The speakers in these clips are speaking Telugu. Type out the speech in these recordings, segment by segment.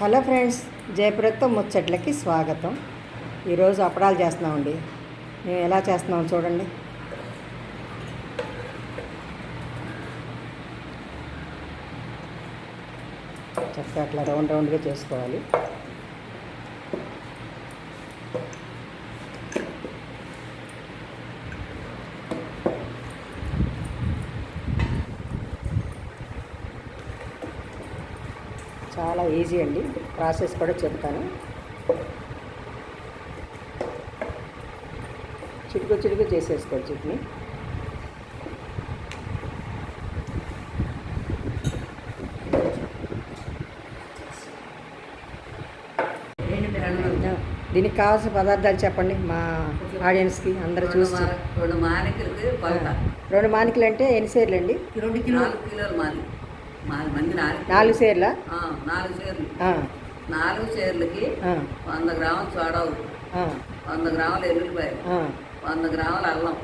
హలో ఫ్రెండ్స్ జయప్రదతో ముచ్చట్లకి స్వాగతం. ఈరోజు అప్పడాలు చేస్తున్నామండి. మేము ఎలా చేస్తున్నాం చూడండి. చక్కగా అట్లా రౌండ్ రౌండ్గా చేసుకోవాలి. చాలా ఈజీ అండి. ప్రాసెస్ కూడా చెప్తాను. చిటుకు చిటుకు చేసేసుకోవచ్చు చట్నీ దీనికి కావాల్సిన పదార్థాలు చెప్పండి. మా ఆడియన్స్కి అందరూ చూసి రెండు మానికలకి కొలత రెండు మానికలు అంటే ఎన్ని సేర్లు అండి రెండు కిలోలు కిలోలు మాది నాలుగు మంది నాలుగు ఆ, నాలుగు సేర్లు నాలుగు సేర్లకి వంద గ్రాముల ఉప్పు వంద గ్రాముల ఎల్లుల్లిపాయలు. వంద గ్రాముల అల్లం.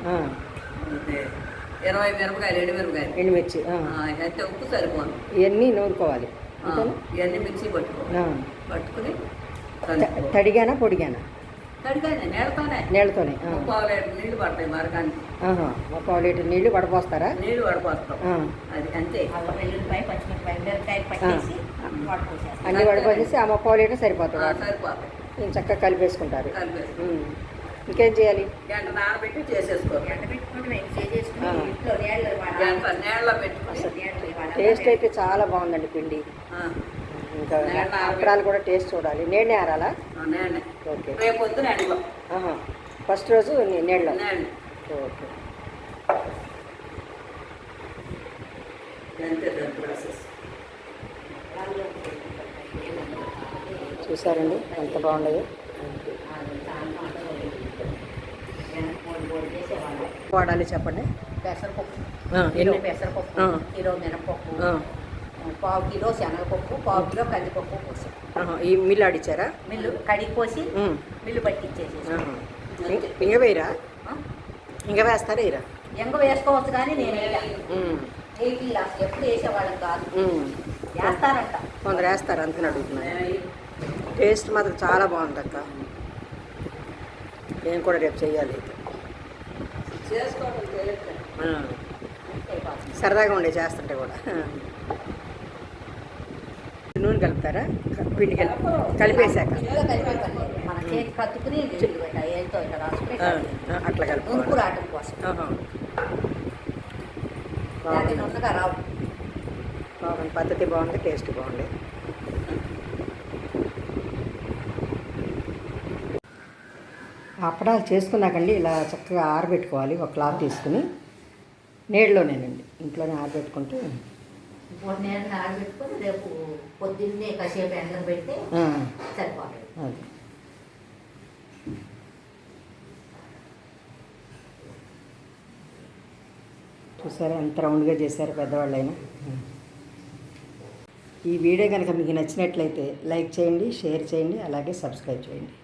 ఇరవై మిరపకాయలు ఎండు మిరపకాయలు. ఎండుమిర్చి అయితే ఉప్పు సరిపోను. ఇవన్నీ నూరుకోవాలి? ఇవన్నీ మిక్సీ పట్టుకో. పట్టుకుని. తడిగానా పొడిగానా? నీళ్ళతోనే నీళ్ళు పడతాయి మరకానికి ఒక పావు లీటర్ నీళ్ళు వడపోస్తారా నీళ్ళు పడిపోస్తాం. ఆ. అది అంతే. అన్ని వడపోసేసి ఆ ముప్పావు లీటర్ సరిపోతుంది. సరిపోతాయి. దీన్ని చక్కగా కలిపేసుకుంటారు. ఇంకేం చేయాలి? గంట నానబెట్టి చేసేసుకో ఎండ పెట్టుకుంటే మేము చేసేసుకుని ఆ. ఇంట్లో నీళ్ళు గంట నీళ్ళ పెట్టుకుని టేస్ట్ అయితే చాలా బాగుందండి పిండి. ఆ, ఇంకా అప్పడాలు కూడా టేస్ట్ చూడాలి. నేనే ఆరాలా? ఓకే. ఫస్ట్ రోజు నీ- నీళ్ళలో నీళ్ళని ఓకే. చూసారండి? ఎంత బాగుండదు? వాడాలి చెప్పండి. పెసరపప్పు. ఎన్ని? పెసరపప్పు. కిలో మినపప్పు. ఆ, పావు కిలో శనగపప్పు పావు కిలో కందిపప్పు పోసి. ఈ మిల్లు ఆడిచ్చారా? మిల్లు కడిగి పోసి మిల్లు పట్టించేసి ఆహా. ఇం- ఇంగ వేయరా? ఇంగ వేస్తారా వేయరా? ఎంగ వేసుకోవచ్చు కానీ నేను ఎప్పుడు వేసేవాళ్ళం కాదు. వేస్తారంట. కొందరు వేస్తారు అందుకని అడుగుతున్నాను. టేస్ట్ మాత్రం చాలా బాగుంది అక్క నేను కూడా రేపు అయితే. చేసుకోవడం. సరదాగా ఉండే చేస్తుంటే కూడా. నూనె కలుపుతారా? క- పిండి కలిపి కలిపేశాక. అట్లా రావు. బాగుంది. పద్ధతి బాగుంది టేస్ట్ బాగుంది. అప్పడాలు చేసుకున్నాకండి ఇలా చక్కగా ఆరబెట్టుకోవాలి ఒక క్లాత్ తీసుకుని. నీళ్ళలోనేనండి ఇంట్లోనే ఆరబెట్టుకుంటే ఆడబెట్టుకొని రేపు పొద్దున్నే కాసేపు ఎండలు పెడితే సరిపోతుంది. అది. చూసారా ఎంత రౌండ్గా చేశారు పెద్దవాళ్ళైనా? ఈ వీడియో కనుక మీకు నచ్చినట్లయితే లైక్ చేయండి షేర్ చేయండి అలాగే సబ్స్క్రైబ్ చేయండి.